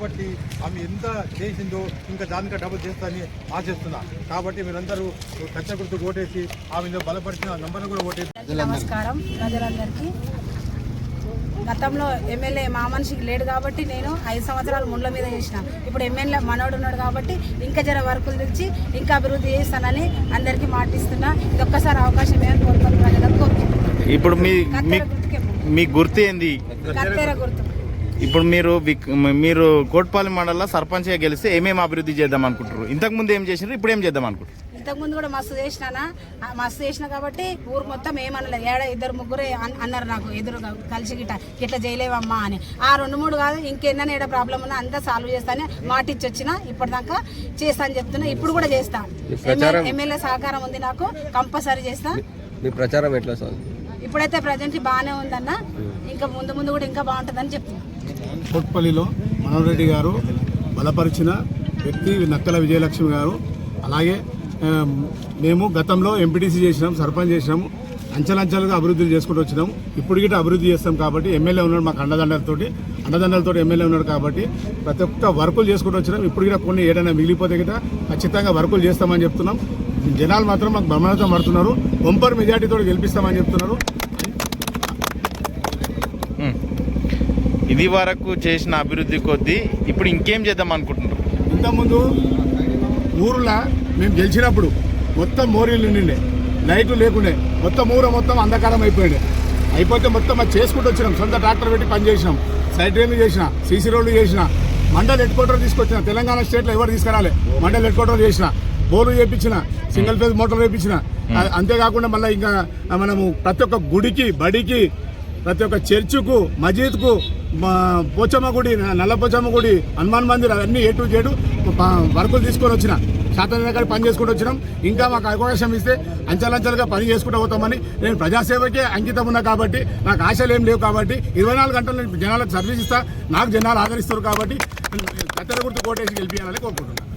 ఎంత చేసిందో ఇంకా దానికా డబ్బులు చేస్తానని ఆశిస్తున్నా. కాబట్టి మీరందరూ కచ్చ గుర్తు ఓటేసి ఆ మీద బలపరిచిన నంబర్ను కూడా ఓటేసి నమస్కారం. ప్రజలందరికీ. గతంలో ఎమ్మెల్యే మా మనిషికి లేడు కాబట్టి నేను ఐదు సంవత్సరాలు ముండ్ల మీద చేసిన. ఇప్పుడు ఎమ్మెల్యే మనోడు ఉన్నాడు కాబట్టి ఇంకా జర వర్కులు తెచ్చి ఇంకా అభివృద్ధి చేస్తానని అందరికీ మాటిస్తున్నా. ఇది ఒక్కసారి అవకాశం ఏమని కోరుకుంటున్నాను ఇప్పుడు మీ మీ కత్తెర గుర్తుకే మీ గుర్తు ఏంది? కత్తెర గుర్తు. ఇప్పుడు మీరు విక్- మీరు కోట్పాలి మండలంలో సర్పంచ్గా గెలిస్తే ఏమేమి అభివృద్ధి చేద్దాం అనుకుంటారు ఇంతకు ముందు ఏం చేసినారు ఇప్పుడు ఏం చేద్దాం అనుకుంటారు ఇంతకుముందు కూడా మస్తు చేసినానా? ఆ మస్తు చేసిన కాబట్టి ఊరు మొత్తం ఏమనలేదు ఏడ ఇద్దరు ముగ్గురు అన్- అన్నారు నాకు ఎదురుగా కలిసి గిట్ట ఇట్లా చేయలేవమ్మా అని. ఆ రెండు మూడు కాదు ఇంకెన్న ఏడ ప్రాబ్లం ఉన్నా అంతా సాల్వ్ చేస్తానే మాటిచ్చి వచ్చిన ఇప్పటిదాకా చేస్తా అని చెప్తున్నా. ఇప్పుడు కూడా చేస్తా. ఎమ్మెల్యే సహకారం ఉంది నాకు కంపల్సరీ చేస్తా. మీ ప్రచారం ఎట్లా ఇప్పుడైతే ప్రజెంట్ బాగానే ఉందన్న. ఇంకా ముందు ముందు కూడా ఇంకా బాగుంటుందని చెప్తున్నా. కొట్పల్లిలో మనోహర్ రెడ్డి గారు బలపరిచిన వ్యక్తి నక్కల విజయలక్ష్మి గారు. అలాగే మేము గతంలో ఎంపీటీసీ చేసినాం సర్పంచ్ చేసినాము అంచెలంచెలుగా అభివృద్ధి చేసుకుంటూ వచ్చినాం. ఇప్పుడు గిట్ట అభివృద్ధి చేస్తాం కాబట్టి ఎమ్మెల్యే ఉన్నాడు మాకు అండదండలతోటి అండదండలతో ఎమ్మెల్యే ఉన్నాడు కాబట్టి ప్రతి ఒక్క వర్కులు చేసుకుంటూ వచ్చినాం. ఇప్పుడు గిట్ట కొన్ని ఏదైనా మిగిలిపోతే గిట్ట ఖచ్చితంగా వర్కులు చేస్తామని చెప్తున్నాం. జనాలు మాత్రం మాకు బ్రహ్మాండంతో పడుతున్నారు బొంపర్ మెజార్టీతో గెలిపిస్తామని చెప్తున్నారు. ఇది వరకు చేసిన అభివృద్ధి కొద్దీ ఇప్పుడు ఇంకేం చేద్దాం అనుకుంటున్నారు? ఇంతకుముందు ఊరులా మేము గెలిచినప్పుడు మొత్తం మోరీలు నిండే లైట్లు లేకుండే. మొత్తం ఊర మొత్తం అంధకారం అయిపోయింది అయిపోతే మొత్తం అది చేసుకుంటూ వచ్చినాం. సొంత ట్రాక్టర్ పెట్టి పని చేసినాం. సైడ్ డ్రైన్లు చేసిన సీసీ రోడ్లు చేసిన మండల్ హెడ్ క్వార్టర్ తీసుకొచ్చిన. తెలంగాణ స్టేట్లో ఎవరు తీసుకురాలే? మండల్ హెడ్ క్వార్టర్ చేసిన బోర్లు చేయించిన సింగిల్ ఫేజ్ మోటార్ వేయించిన అంతేకాకుండా మళ్ళీ ఇంకా మనము ప్రతి ఒక్క గుడికి బడికి ప్రతి ఒక్క చర్చుకు మజీద్కు పోచమ్మ గుడి నల్ల పోచమ్మ గుడి హనుమాన్ మందిర్ అవన్నీ ఏ టు జేడు వర్కులు తీసుకొని వచ్చిన. శాతం దగ్గర పని చేసుకుంటూ వచ్చినాం. ఇంకా మాకు అవకాశం ఇస్తే అంచెలంచెలుగా పని చేసుకుంటూ పోతామని నేను ప్రజాసేవకే అంకితం ఉన్నా కాబట్టి నాకు ఆశలు ఏం లేవు కాబట్టి ఇరవై నాలుగు గంటలు నేను జనాలకు సర్వీస్ ఇస్తా నాకు జనాలు ఆదరిస్తారు కాబట్టి కత్తెర గుర్తు కోటేసి గెలిపించాలని కోరుకుంటున్నాను